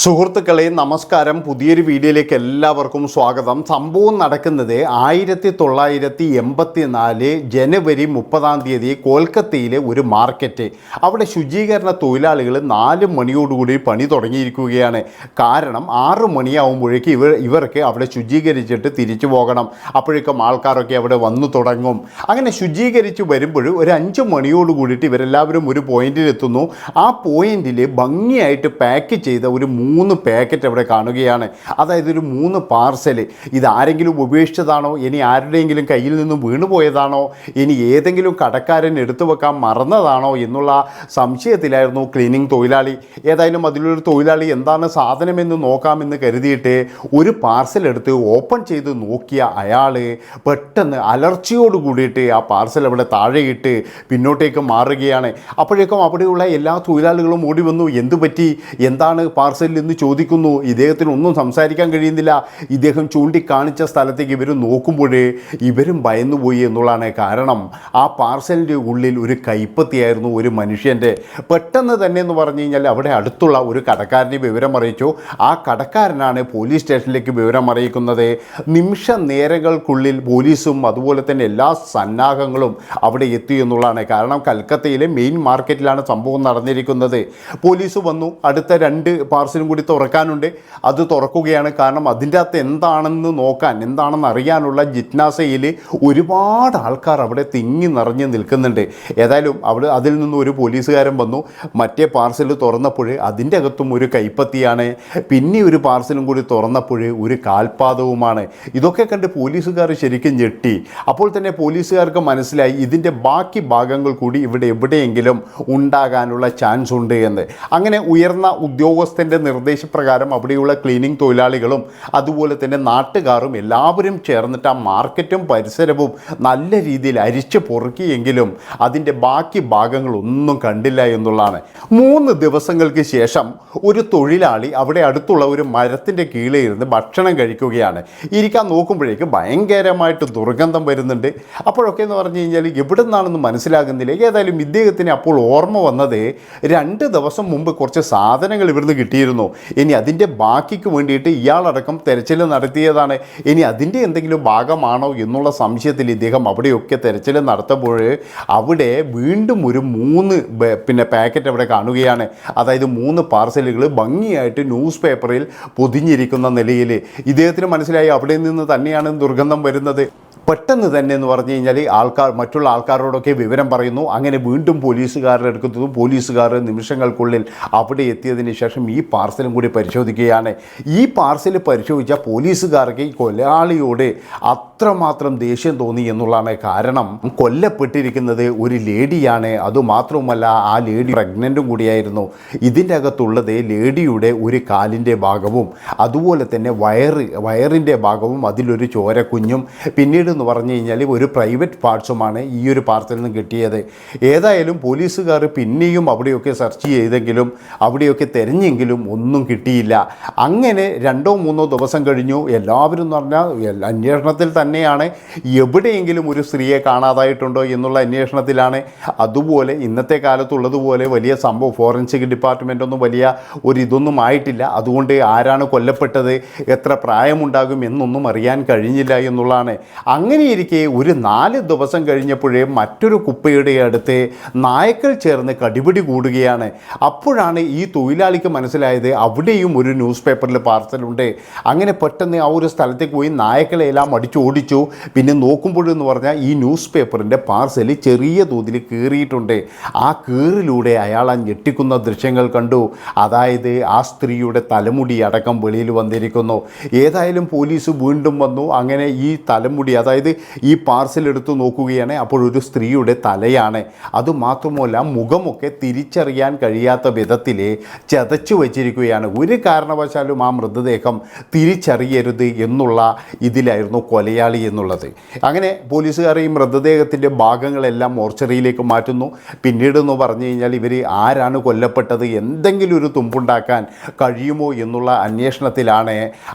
സുഹൃത്തുക്കളെ നമസ്കാരം. പുതിയൊരു വീഡിയോയിലേക്ക് എല്ലാവർക്കും സ്വാഗതം. സംഭവം നടക്കുന്നത് ആയിരത്തി തൊള്ളായിരത്തി എൺപത്തി നാല് ജനുവരി മുപ്പതാം തീയതി കൊൽക്കത്തയിലെ ഒരു മാർക്കറ്റ്. അവിടെ ശുചീകരണ തൊഴിലാളികൾ നാല് മണിയോടുകൂടി പണി തുടങ്ങിയിരിക്കുകയാണ്. കാരണം ആറ് മണിയാവുമ്പോഴേക്ക് ഇവർ ഇവർക്ക് അവിടെ ശുചീകരിച്ചിട്ട് തിരിച്ചു പോകണം. അപ്പോഴേക്കും ആൾക്കാരൊക്കെ അവിടെ വന്നു തുടങ്ങും. അങ്ങനെ ശുചീകരിച്ച് വരുമ്പോൾ ഒരു അഞ്ച് മണിയോട് കൂടിയിട്ട് ഇവരെല്ലാവരും ഒരു പോയിന്റിലെത്തുന്നു. ആ പോയിന്റിൽ ഭംഗിയായിട്ട് പാക്ക് ചെയ്ത ഒരു മൂന്ന് പാക്കറ്റ് അവിടെ കാണുകയാണ്. അതായത് ഒരു മൂന്ന് പാർസൽ ഇത് ആരെങ്കിലും ഉപേക്ഷിച്ചതാണോ? ഇനി ആരുടെയെങ്കിലും കയ്യിൽ നിന്നും വീണുപോയതാണോ ഇനി ഏതെങ്കിലും കടക്കാരൻ എടുത്തു വെക്കാൻ മറന്നതാണോ എന്നുള്ള സംശയത്തിലായിരുന്നു ക്ലീനിങ് തൊഴിലാളി. ഏതായാലും അതിലൊരു തൊഴിലാളി എന്താണ് സാധനമെന്ന് നോക്കാമെന്ന് കരുതിയിട്ട് ഒരു പാർസൽ എടുത്ത് ഓപ്പൺ ചെയ്ത് നോക്കിയ അയാൾ പെട്ടെന്ന് അലർച്ചയോട് കൂടിയിട്ട് ആ പാർസൽ അവിടെ താഴെയിട്ട് പിന്നോട്ടേക്ക് മാറുകയാണ്. അപ്പോഴേക്കും അവിടെയുള്ള എല്ലാ തൊഴിലാളികളും ഓടി വന്നു. എന്തു പറ്റി എന്താണ് പാർസലിൽ എന്ന് ചോദിക്കുന്നു. ഇദ്ദേഹത്തിന് ഒന്നും സംസാരിക്കാൻ കഴിയുന്നില്ല. ഇദ്ദേഹം ചൂണ്ടിക്കാണിച്ച സ്ഥലത്തേക്ക് ഇവർ നോക്കുമ്പോഴേ ഇവരും ഭയന്നുപോയി എന്നുള്ളതാണ് കാരണം. ആ പാർസലിന്റെ ഉള്ളിൽ ഒരു കൈപ്പത്തിയായിരുന്നു ഒരു മനുഷ്യന്റെ പെട്ടെന്ന് തന്നെ എന്ന് പറഞ്ഞു കഴിഞ്ഞാൽ അവിടെ അടുത്തുള്ള ഒരു കടക്കാരനെ വിവരം അറിയിച്ചു. ആ കടക്കാരനാണ് പോലീസ് സ്റ്റേഷനിലേക്ക് വിവരം അറിയിക്കുന്നത്. നിമിഷ നേരങ്ങൾക്കുള്ളിൽ പോലീസും അതുപോലെ തന്നെ എല്ലാ സന്നാഹങ്ങളും അവിടെ എത്തി എന്നുള്ളതാണ്. കാരണം കൽക്കത്തയിലെ മെയിൻ മാർക്കറ്റിലാണ് സംഭവം നടന്നിരിക്കുന്നത്. പോലീസ് വന്നു. അടുത്ത രണ്ട് പാർസലും കൂടി തുറക്കാനുണ്ട്. അത് തുറക്കുകയാണ് കാരണം അതിന്റെ അകത്ത് എന്താണെന്ന് നോക്കാൻ എന്താണെന്ന് അറിയാനുള്ള ജിജ്ഞാസയിൽ ഒരുപാട് ആൾക്കാർ അവിടെ തിങ്ങി നിറഞ്ഞ് നിൽക്കുന്നുണ്ട്. ഏതായാലും അവിടെ അതിൽ നിന്ന് ഒരു പോലീസുകാരൻ വന്നു. മറ്റേ പാർസൽ തുറന്നപ്പോൾ അതിന്റെ അകത്തും ഒരു കൈപ്പത്തിയാണ്. പിന്നെ ഒരു പാർസലും കൂടി തുറന്നപ്പോൾ ഒരു കാൽപാദവുമാണ്. ഇതൊക്കെ കണ്ട് പോലീസുകാർ ശരിക്കും ഞെട്ടി. അപ്പോൾ തന്നെ പോലീസുകാർക്ക് മനസ്സിലായി ഇതിന്റെ ബാക്കി ഭാഗങ്ങൾ കൂടി ഇവിടെ എവിടെയെങ്കിലും ഉണ്ടാകാനുള്ള ചാൻസ് ഉണ്ട് എന്ന്. അങ്ങനെ ഉയർന്ന ഉദ്യോഗസ്ഥന്റെ നിർദ്ദേശപ്രകാരം അവിടെയുള്ള ക്ലീനിങ് തൊഴിലാളികളും അതുപോലെ തന്നെ നാട്ടുകാരും എല്ലാവരും ചേർന്നിട്ട് ആ മാർക്കറ്റും പരിസരവും നല്ല രീതിയിൽ അരിച്ചു പൊറുക്കിയെങ്കിലും അതിന്റെ ബാക്കി ഭാഗങ്ങളൊന്നും കണ്ടില്ല എന്നുള്ളതാണ്. മൂന്ന് ദിവസങ്ങൾക്ക് ശേഷം ഒരു തൊഴിലാളി അവിടെ അടുത്തുള്ള ഒരു മരത്തിന്റെ കീഴിൽ ഇരുന്ന് ഭക്ഷണം കഴിക്കുകയാണ്. ഇരിക്കാൻ നോക്കുമ്പോഴേക്കും ഭയങ്കരമായിട്ട് ദുർഗന്ധം വരുന്നുണ്ട്. അപ്പോഴൊക്കെ എന്ന് പറഞ്ഞു കഴിഞ്ഞാൽ എവിടെ നിന്നാണെന്ന് മനസ്സിലാകുന്നില്ല. ഏതായാലും ഇദ്ദേഹത്തിന് അപ്പോൾ ഓർമ്മ വന്നത് രണ്ട് ദിവസം മുമ്പ് കുറച്ച് സാധനങ്ങൾ ഇവിടുന്ന് കിട്ടിയിരുന്നു. ഇനി അതിന്റെ ബാക്കിക്ക് വേണ്ടിയിട്ട് ഇയാളടക്കം തെരച്ചിൽ നടത്തിയതാണ്. ഇനി അതിന്റെ എന്തെങ്കിലും ഭാഗമാണോ എന്നുള്ള സംശയത്തിൽ ഇദ്ദേഹം അവിടെയൊക്കെ തെരച്ചിൽ നടത്തുമ്പോൾ അവിടെ വീണ്ടും ഒരു മൂന്ന് പിന്നെ പാക്കറ്റ് അവിടെ കാണുകയാണ്. അതായത് മൂന്ന് പാർസലുകൾ ഭംഗിയായിട്ട് ന്യൂസ് പേപ്പറിൽ പൊതിഞ്ഞിരിക്കുന്ന നിലയിൽ. ഇദ്ദേഹത്തിന് മനസ്സിലായി അവിടെ നിന്ന് തന്നെയാണ് ദുർഗന്ധം വരുന്നത്. പെട്ടെന്ന് തന്നെ എന്ന് പറഞ്ഞു കഴിഞ്ഞാൽ ആൾക്കാർ മറ്റുള്ള ആൾക്കാരോടൊക്കെ വിവരം പറയുന്നു. അങ്ങനെ വീണ്ടും പോലീസുകാരുടെ എടുക്കുന്നതും പോലീസുകാർ നിമിഷങ്ങൾക്കുള്ളിൽ അവിടെ എത്തിയതിന് ശേഷം ഈ പാർസലും കൂടി പരിശോധിക്കുകയാണ്. ഈ പാർസൽ പരിശോധിച്ച പോലീസുകാർക്ക് ഈ കൊലയാളിയോട് അത്രമാത്രം ദേഷ്യം തോന്നി എന്നുള്ളതാണ് കാരണം. കൊല്ലപ്പെട്ടിരിക്കുന്നത് ഒരു ലേഡിയാണ്. അതുമാത്രവുമല്ല ആ ലേഡി പ്രഗ്നന്റും കൂടിയായിരുന്നു. ഇതിന്റെ അകത്തുള്ളത് ലേഡിയുടെ ഒരു കാലിന്റെ ഭാഗവും അതുപോലെ തന്നെ വയറ് വയറിന്റെ ഭാഗവും അതിലൊരു ചോരക്കുഞ്ഞും. പിന്നീട് എന്ന് പറഞ്ഞു കഴിഞ്ഞാൽ ഒരു പ്രൈവറ്റ് പാർട്സുമാണ് ഈ ഒരു പാർത്തിൽ നിന്ന് കിട്ടിയത്. ഏതായാലും പോലീസുകാർ പിന്നെയും അവിടെയൊക്കെ സെർച്ച് ചെയ്തെങ്കിലും അവിടെയൊക്കെ തിരഞ്ഞെങ്കിലും ഒന്നും കിട്ടിയില്ല. അങ്ങനെ രണ്ടോ മൂന്നോ ദിവസം കഴിഞ്ഞു. എല്ലാവരും എന്ന് പറഞ്ഞാൽ അന്വേഷണത്തിൽ അന്വേഷണത്തിൽ തന്നെയാണ് എവിടെയെങ്കിലും ഒരു സ്ത്രീയെ കാണാതായിട്ടുണ്ടോ എന്നുള്ള അന്വേഷണത്തിലാണ്. അതുപോലെ ഇന്നത്തെ കാലത്തുള്ളതുപോലെ വലിയ സംഭവം ഫോറൻസിക് ഡിപ്പാർട്ട്മെന്റ് ഒന്നും വലിയ ഒരു ഇതൊന്നും ആയിട്ടില്ല. അതുകൊണ്ട് ആരാണ് കൊല്ലപ്പെട്ടത് എത്ര പ്രായമുണ്ടാകും എന്നൊന്നും അറിയാൻ കഴിഞ്ഞില്ല എന്നുള്ളതാണ്. അങ്ങനെയിരിക്കെ ഒരു നാല് ദിവസം കഴിഞ്ഞപ്പോഴേ മറ്റൊരു കുപ്പയുടെ അടുത്ത് നായ്ക്കൾ ചേർന്ന് കടിപിടി കൂടുകയാണ്. അപ്പോഴാണ് ഈ തൊഴിലാളിക്ക് മനസ്സിലായത് അവിടെയും ഒരു ന്യൂസ് പേപ്പറിൽ പാർസലുണ്ട്. അങ്ങനെ പെട്ടെന്ന് ആ ഒരു സ്ഥലത്തേക്ക് പോയി നായ്ക്കളെല്ലാം അടിച്ചു ഓടിച്ചു പിന്നെ നോക്കുമ്പോഴെന്ന് പറഞ്ഞാൽ ഈ ന്യൂസ് പേപ്പറിന്റെ പാർസൽ ചെറിയ തോതിൽ കീറിയിട്ടുണ്ട്. ആ കീറിലൂടെ അയാൾ ആ ഞെട്ടിക്കുന്ന ദൃശ്യങ്ങൾ കണ്ടു. അതായത് ആ സ്ത്രീയുടെ തലമുടി അടക്കം വെളിയിൽ വന്നിരിക്കുന്നു. ഏതായാലും പോലീസ് വീണ്ടും വന്നു. അങ്ങനെ ഈ തലമുടി അതായത് ഈ പാർസൽ എടുത്തു നോക്കുകയാണ്. അപ്പോൾ ഒരു സ്ത്രീയുടെ തലയാണ്. അതുമാത്രമല്ല മുഖമൊക്കെ തിരിച്ചറിയാൻ കഴിയാത്ത വിധത്തിൽ ചതച്ചു വച്ചിരിക്കുകയാണ്. ഒരു കാരണവശാലും ആ മൃതദേഹം തിരിച്ചറിയരുത് എന്നുള്ള ഇതിലായിരുന്നു കൊലയാളി കൊലയാളി എന്നുള്ളത്. അങ്ങനെ പോലീസുകാർ ഈ മൃതദേഹത്തിന്റെ ഭാഗങ്ങളെല്ലാം മോർച്ചറിയിലേക്ക് മാറ്റുന്നു. പിന്നീട് എന്ന് പറഞ്ഞു കഴിഞ്ഞാൽ ഇവർ ആരാണ് കൊല്ലപ്പെട്ടത് എന്തെങ്കിലും ഒരു തുമ്പുണ്ടാക്കാൻ കഴിയുമോ എന്നുള്ള അന്വേഷണത്തിലാണ്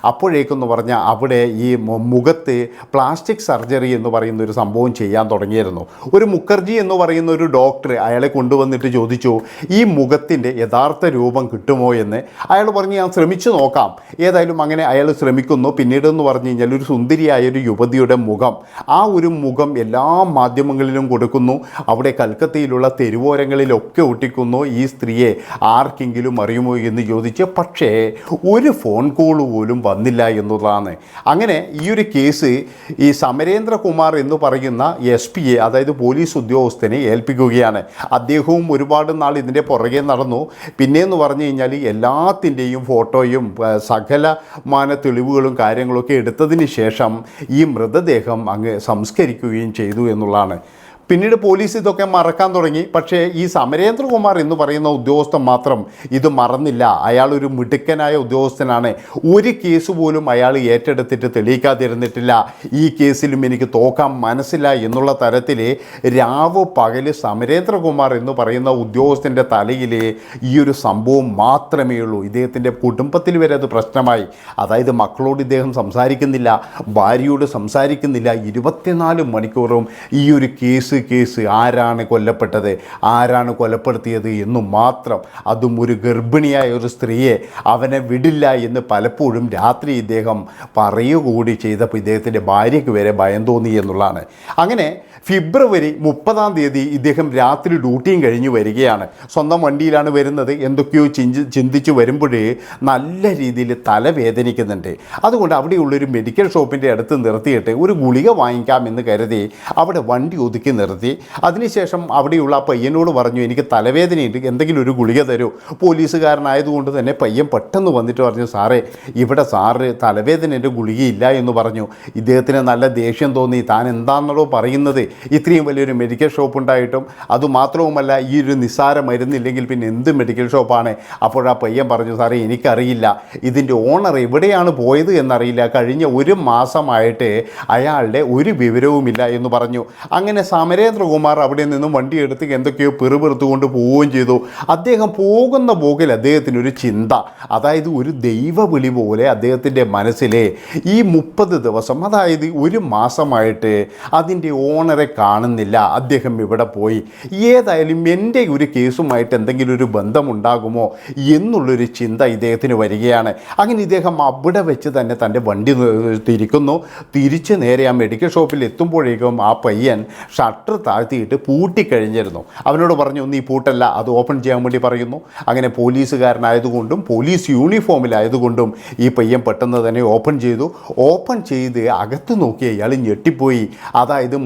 അപ്പോഴേക്കെന്ന് പറഞ്ഞാൽ അവിടെ ഈ മുഖത്ത് പ്ലാസ്റ്റിക് സർജറി എന്ന് പറയുന്ന ഒരു സംഭവം ചെയ്യാൻ തുടങ്ങിയിരുന്നു. ഒരു മുഖർജി എന്ന് പറയുന്ന ഒരു ഡോക്ടർ അയാളെ കൊണ്ടുവന്നിട്ട് ചോദിച്ചു ഈ മുഖത്തിന്റെ യഥാർത്ഥ രൂപം കിട്ടുമോ എന്ന്? അയാൾ പറഞ്ഞു ഞാൻ ശ്രമിച്ചു നോക്കാം. ഏതായാലും അങ്ങനെ അയാൾ ശ്രമിക്കുന്നു. പിന്നീട് എന്ന് പറഞ്ഞു കഴിഞ്ഞാൽ ഒരു സുന്ദരിയായ ഒരു യുവതിയുടെ മുഖം. ആ ഒരു മുഖം എല്ലാ മാധ്യമങ്ങളിലും കൊടുക്കുന്നു. അവിടെ കൽക്കത്തയിലുള്ള തെരുവോരങ്ങളിലൊക്കെ ഒട്ടിക്കുന്നു ഈ സ്ത്രീയെ. ആർക്കെങ്കിലും അറിയുമോ എന്ന് ചോദിച്ച് പക്ഷേ ഒരു ഫോൺ കോൾ പോലും വന്നില്ല എന്നുള്ളതാണ് അങ്ങനെ ഈ ഒരു കേസ് ഈ സമരേന്ദ്രകുമാർ എന്ന് പറയുന്ന എസ് പിയെ അതായത് പോലീസ് ഉദ്യോഗസ്ഥനെ ഏൽപ്പിക്കുകയാണ്. അദ്ദേഹവും ഒരുപാട് നാൾ ഇതിന്റെ പുറകെ നടന്നു. പിന്നെയെന്ന് പറഞ്ഞു കഴിഞ്ഞാൽ എല്ലാത്തിന്റെയും ഫോട്ടോയും സകലമാന തെളിവുകളും കാര്യങ്ങളൊക്കെ എടുത്തതിന് ശേഷം ഈ മൃതദേഹം അങ്ങ് സംസ്കരിക്കുകയും ചെയ്തു എന്നുള്ളതാണ് പിന്നീട് പോലീസ് ഇതൊക്കെ മറക്കാൻ തുടങ്ങി. പക്ഷേ ഈ സമരേന്ദ്രകുമാർ എന്ന് പറയുന്ന ഉദ്യോഗസ്ഥൻ മാത്രം ഇത് മറന്നില്ല. അയാൾ ഒരു മിടുക്കനായ ഉദ്യോഗസ്ഥനാണ്. ഒരു കേസ് പോലും അയാൾ ഏറ്റെടുത്തിട്ട് തെളിയിക്കാതിരുന്നിട്ടില്ല. ഈ കേസിലും എനിക്ക് തോക്കാൻ മനസ്സില്ല എന്നുള്ള തരത്തിൽ രാവ് പകൽ സമരേന്ദ്രകുമാർ എന്ന് പറയുന്ന ഉദ്യോഗസ്ഥന്റെ തലയിൽ ഈ ഒരു സംഭവം മാത്രമേ ഉള്ളൂ. ഇദ്ദേഹത്തിന്റെ കുടുംബത്തിൽ വരെ അത് പ്രശ്നമായി. അതായത് മക്കളോട് ഇദ്ദേഹം സംസാരിക്കുന്നില്ല ഭാര്യയോട് സംസാരിക്കുന്നില്ല. ഇരുപത്തിനാല് മണിക്കൂറും ഈ ഒരു കേസ് കേസ് ആരാണ് കൊല്ലപ്പെട്ടത് ആരാണ് കൊലപ്പെടുത്തിയത് എന്നു മാത്രം അതും ഒരു ഗർഭിണിയായ ഒരു സ്ത്രീയെ അവനെ വിടില്ല എന്ന് പലപ്പോഴും രാത്രി ഇദ്ദേഹം പറയുകൂടി ചെയ്തപ്പോൾ ഇദ്ദേഹത്തിന്റെ ഭാര്യയ്ക്ക് വരെ ഭയം തോന്നി എന്നുള്ളതാണ്. അങ്ങനെ ഫെബ്രുവരി മുപ്പതാം തീയതി ഇദ്ദേഹം രാത്രി ഡ്യൂട്ടിയും കഴിഞ്ഞ് വരികയാണ്. സ്വന്തം വണ്ടിയിലാണ് വരുന്നത്. എന്തൊക്കെയോ ചിന്തി ചിന്തിച്ച് വരുമ്പോഴേ നല്ല രീതിയിൽ തലവേദനിക്കുന്നുണ്ട്. അതുകൊണ്ട് അവിടെയുള്ളൊരു മെഡിക്കൽ ഷോപ്പിന്റെ അടുത്ത് നിർത്തിയിട്ട് ഒരു ഗുളിക വാങ്ങിക്കാമെന്ന് കരുതി അവിടെ വണ്ടി ഒതുക്കി നിർത്തി. അതിനുശേഷം അവിടെയുള്ള ആ പയ്യനോട് പറഞ്ഞു എനിക്ക് തലവേദനയുണ്ട്. എന്തെങ്കിലും ഒരു ഗുളിക തരൂ. പോലീസുകാരനായതുകൊണ്ട് തന്നെ പയ്യൻ പെട്ടെന്ന് വന്നിട്ട് പറഞ്ഞു സാറേ ഇവിടെ സാറ് തലവേദനയുടെ ഗുളികയില്ല എന്ന് പറഞ്ഞു. ഇദ്ദേഹത്തിന് നല്ല ദേഷ്യം തോന്നി. താൻ എന്താണെന്നോ പറയുന്നത്. ഇത്രയും വലിയൊരു മെഡിക്കൽ ഷോപ്പ് ഉണ്ടായിട്ടും അതുമാത്രവുമല്ല ഈ ഒരു നിസ്സാര മരുന്നില്ലെങ്കിൽ പിന്നെ എന്ത് മെഡിക്കൽ ഷോപ്പാണ്? അപ്പോൾ ആ പയ്യൻ പറഞ്ഞു സാറേ എനിക്കറിയില്ല. ഇതിന്റെ ഓണർ എവിടെയാണ് പോയത് എന്നറിയില്ല. കഴിഞ്ഞ ഒരു മാസമായിട്ട് അയാളുടെ ഒരു വിവരവുമില്ല എന്ന് പറഞ്ഞു. അങ്ങനെ സമരേന്ദ്രകുമാർ അവിടെ നിന്നും വണ്ടി എടുത്ത് എന്തൊക്കെയോ പിറുപിറുത്തുകൊണ്ട് പോവുകയും ചെയ്തു. അദ്ദേഹം പോകുന്ന പോകിൽ അദ്ദേഹത്തിന് ഒരു ചിന്ത. അതായത് ഒരു ദൈവവിളി പോലെ അദ്ദേഹത്തിന്റെ മനസ്സിലെ ഈ മുപ്പത് ദിവസം അതായത് ഒരു മാസമായിട്ട് അതിന്റെ ഓണറെ കാണുന്നില്ല. അദ്ദേഹം ഇവിടെ പോയി. ഏതായാലും എന്റെ ഒരു കേസുമായിട്ട് എന്തെങ്കിലും ഒരു ബന്ധമുണ്ടാകുമോ എന്നുള്ളൊരു ചിന്ത ഇദ്ദേഹത്തിന് വരികയാണ്. അങ്ങനെ ഇദ്ദേഹം അവിടെ വെച്ച് തന്നെ തന്റെ വണ്ടി തിരിക്കുന്നു. തിരിച്ച് നേരെ ആ മെഡിക്കൽ ഷോപ്പിൽ എത്തുമ്പോഴേക്കും ആ പയ്യൻ ഷട്ടർ താഴ്ത്തിയിട്ട് പൂട്ടിക്കഴിഞ്ഞിരുന്നു. അവനോട് പറഞ്ഞു നീ പൂട്ടല്ല അത് ഓപ്പൺ ചെയ്യാൻ വേണ്ടി പറയുന്നു. അങ്ങനെ പോലീസുകാരനായതുകൊണ്ടും പോലീസ് യൂണിഫോമിലായതുകൊണ്ടും ഈ പയ്യൻ പെട്ടെന്ന് തന്നെ ഓപ്പൺ ചെയ്തു. ഓപ്പൺ ചെയ്ത് അകത്ത് നോക്കി അയാൾ ഞെട്ടിപ്പോയി. അതായത്